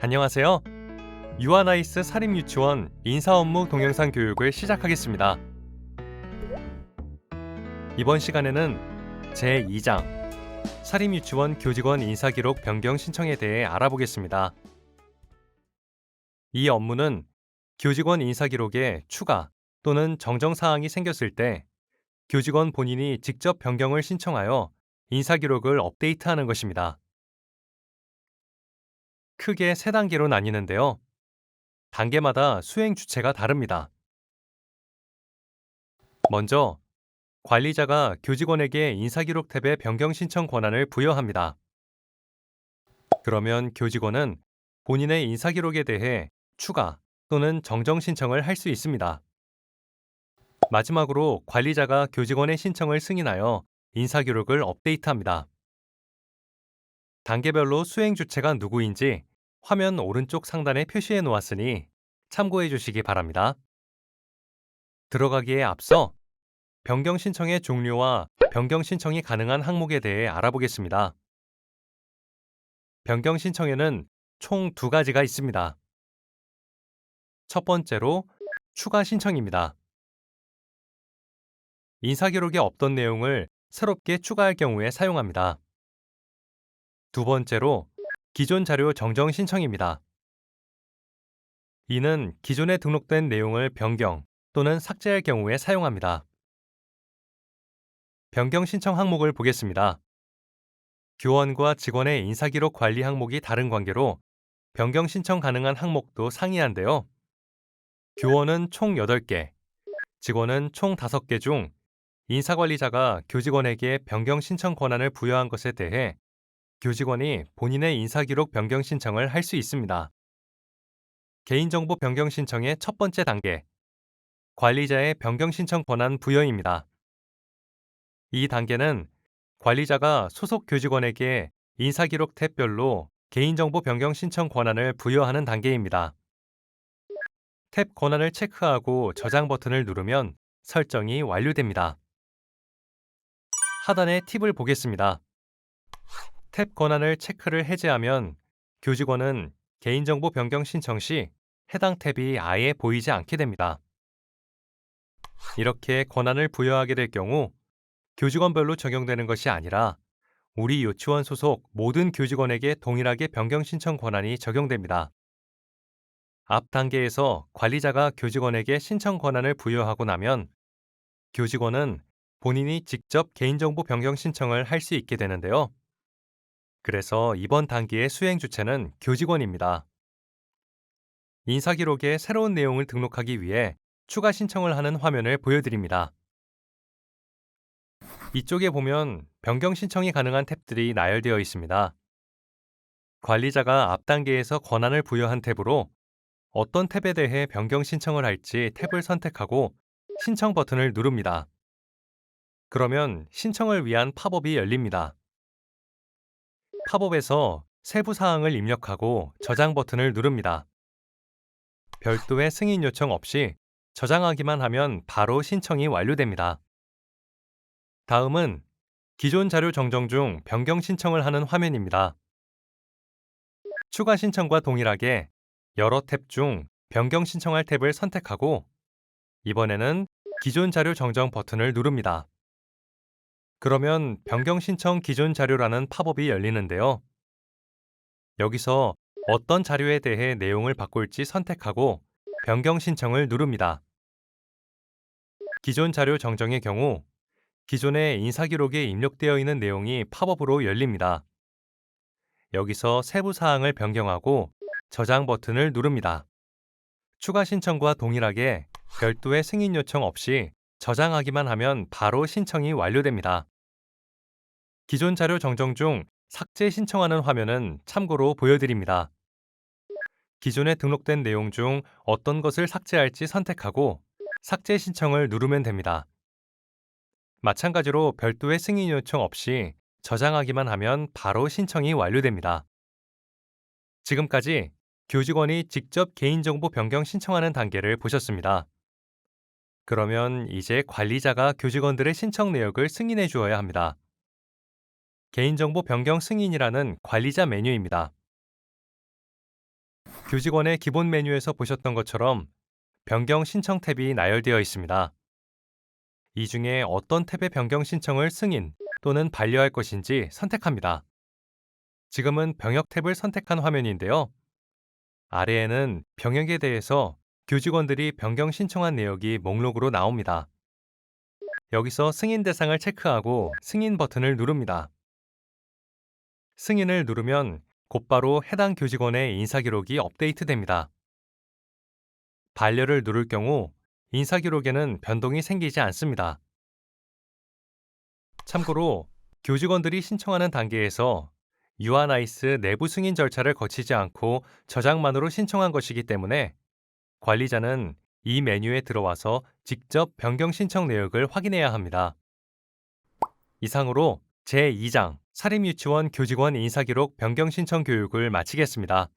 안녕하세요. 유아나이스 사립유치원 인사 업무 동영상 교육을 시작하겠습니다. 이번 시간에는 제2장 사립유치원 교직원 인사기록 변경 신청에 대해 알아보겠습니다. 이 업무는 교직원 인사기록에 추가 또는 정정 사항이 생겼을 때 교직원 본인이 직접 변경을 신청하여 인사기록을 업데이트하는 것입니다. 크게 세 단계로 나뉘는데요. 단계마다 수행 주체가 다릅니다. 먼저 관리자가 교직원에게 인사기록 탭의 변경 신청 권한을 부여합니다. 그러면 교직원은 본인의 인사기록에 대해 추가 또는 정정 신청을 할 수 있습니다. 마지막으로 관리자가 교직원의 신청을 승인하여 인사기록을 업데이트합니다. 단계별로 수행 주체가 누구인지 화면 오른쪽 상단에 표시해 놓았으니 참고해 주시기 바랍니다. 들어가기에 앞서 변경 신청의 종류와 변경 신청이 가능한 항목에 대해 알아보겠습니다. 변경 신청에는 총 두 가지가 있습니다. 첫 번째로 추가 신청입니다. 인사기록에 없던 내용을 새롭게 추가할 경우에 사용합니다. 두 번째로 기존 자료 정정 신청입니다. 이는 기존에 등록된 내용을 변경 또는 삭제할 경우에 사용합니다. 변경 신청 항목을 보겠습니다. 교원과 직원의 인사기록 관리 항목이 다른 관계로 변경 신청 가능한 항목도 상이한데요. 교원은 총 8개, 직원은 총 5개 중 인사관리자가 교직원에게 변경 신청 권한을 부여한 것에 대해 교직원이 본인의 인사기록 변경 신청을 할 수 있습니다. 개인정보 변경 신청의 첫 번째 단계, 관리자의 변경 신청 권한 부여입니다. 이 단계는 관리자가 소속 교직원에게 인사기록 탭별로 개인정보 변경 신청 권한을 부여하는 단계입니다. 탭 권한을 체크하고 저장 버튼을 누르면 설정이 완료됩니다. 하단의 팁을 보겠습니다. 탭 권한을 체크를 해제하면 교직원은 개인정보 변경 신청 시 해당 탭이 아예 보이지 않게 됩니다. 이렇게 권한을 부여하게 될 경우 교직원별로 적용되는 것이 아니라 우리 유치원 소속 모든 교직원에게 동일하게 변경 신청 권한이 적용됩니다. 앞 단계에서 관리자가 교직원에게 신청 권한을 부여하고 나면 교직원은 본인이 직접 개인정보 변경 신청을 할 수 있게 되는데요. 그래서 이번 단계의 수행 주체는 교직원입니다. 인사기록에 새로운 내용을 등록하기 위해 추가 신청을 하는 화면을 보여드립니다. 이쪽에 보면 변경 신청이 가능한 탭들이 나열되어 있습니다. 관리자가 앞 단계에서 권한을 부여한 탭으로 어떤 탭에 대해 변경 신청을 할지 탭을 선택하고 신청 버튼을 누릅니다. 그러면 신청을 위한 팝업이 열립니다. 팝업에서 세부 사항을 입력하고 저장 버튼을 누릅니다. 별도의 승인 요청 없이 저장하기만 하면 바로 신청이 완료됩니다. 다음은 기존 자료 정정 중 변경 신청을 하는 화면입니다. 추가 신청과 동일하게 여러 탭 중 변경 신청할 탭을 선택하고 이번에는 기존 자료 정정 버튼을 누릅니다. 그러면 변경 신청 기존 자료라는 팝업이 열리는데요. 여기서 어떤 자료에 대해 내용을 바꿀지 선택하고 변경 신청을 누릅니다. 기존 자료 정정의 경우 기존의 인사기록에 입력되어 있는 내용이 팝업으로 열립니다. 여기서 세부 사항을 변경하고 저장 버튼을 누릅니다. 추가 신청과 동일하게 별도의 승인 요청 없이 저장하기만 하면 바로 신청이 완료됩니다. 기존 자료 정정 중 삭제 신청하는 화면은 참고로 보여드립니다. 기존에 등록된 내용 중 어떤 것을 삭제할지 선택하고 삭제 신청을 누르면 됩니다. 마찬가지로 별도의 승인 요청 없이 저장하기만 하면 바로 신청이 완료됩니다. 지금까지 교직원이 직접 개인정보 변경 신청하는 단계를 보셨습니다. 그러면 이제 관리자가 교직원들의 신청 내역을 승인해 주어야 합니다. 개인정보 변경 승인이라는 관리자 메뉴입니다. 교직원의 기본 메뉴에서 보셨던 것처럼 변경 신청 탭이 나열되어 있습니다. 이 중에 어떤 탭의 변경 신청을 승인 또는 반려할 것인지 선택합니다. 지금은 병역 탭을 선택한 화면인데요. 아래에는 병역에 대해서 교직원들이 변경 신청한 내역이 목록으로 나옵니다. 여기서 승인 대상을 체크하고 승인 버튼을 누릅니다. 승인을 누르면 곧바로 해당 교직원의 인사 기록이 업데이트됩니다. 반려를 누를 경우 인사 기록에는 변동이 생기지 않습니다. 참고로 교직원들이 신청하는 단계에서 유아나이스 내부 승인 절차를 거치지 않고 저장만으로 신청한 것이기 때문에 관리자는 이 메뉴에 들어와서 직접 변경 신청 내역을 확인해야 합니다. 이상으로 제2장 사립유치원 교직원 인사기록 변경 신청 교육을 마치겠습니다.